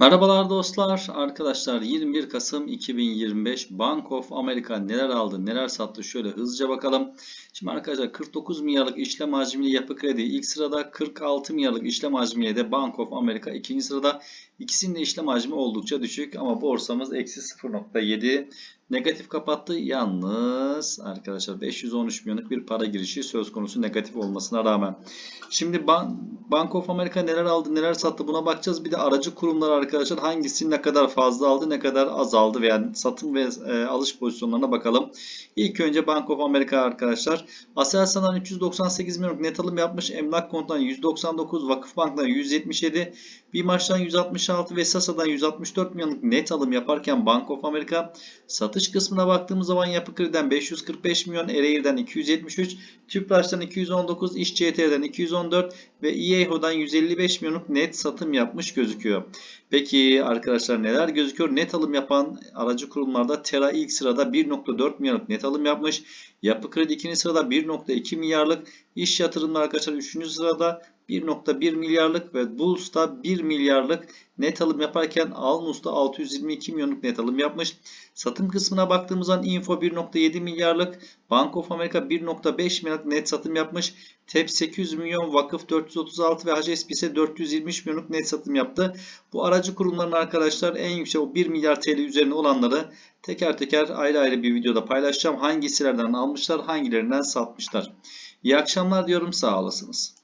Merhabalar dostlar. Arkadaşlar 21 Kasım 2025 Bank of America neler aldı neler sattı şöyle hızlıca bakalım. Şimdi arkadaşlar 49 milyarlık işlem hacmiyle yapı kredi ilk sırada 46 milyarlık işlem hacmiyle de Bank of America ikinci sırada. İkisinin de işlem hacmi oldukça düşük ama borsamız eksi 0.7 negatif kapattı. Yalnız arkadaşlar 513 milyonluk bir para girişi söz konusu negatif olmasına rağmen. Şimdi Bank of America neler aldı neler sattı buna bakacağız. Bir de aracı kurumlar arkadaşlar hangisi ne kadar fazla aldı ne kadar azaldı veya satım ve e, alış pozisyonlarına bakalım. İlk önce Bank of America arkadaşlar. Aselsan'dan 398 milyonluk net alım yapmış. Emlak Kont'tan 199, Vakıfbank'tan 177, BİMAŞ'tan 166 ve Sasa'dan 164 milyonluk net alım yaparken Bank of America satış kısmına baktığımız zaman Yapı Kredi'den 545 milyon, Ereğir'den 273, Tüpraş'tan 219, İş CT'den 214 ve İEHO'dan 155 milyonluk net satım yapmış gözüküyor. Peki arkadaşlar neler gözüküyor? Net alım yapan aracı kurumlarda Tera ilk sırada 1.4 milyarlık net alım yapmış. Yapı Kredi ikinci sırada 1.2 milyarlık. İş yatırımları arkadaşlar 3. sırada 1.1 milyarlık ve Bulls'ta 1 milyarlık net alım yaparken Almus'ta 622 milyonluk net alım yapmış. Satım kısmına baktığımız zaman Info 1.7 milyarlık, Bank of America 1.5 milyarlık net satım yapmış. TEP 800 milyon, Vakıf 436 ve HSBC 423 milyonluk net satım yaptı. Bu aracı kurumların arkadaşlar en yüksek o 1 milyar TL üzerine olanları teker teker ayrı ayrı bir videoda paylaşacağım. Hangi hisselerden almışlar, hangilerinden satmışlar. İyi akşamlar diyorum sağ olasınız.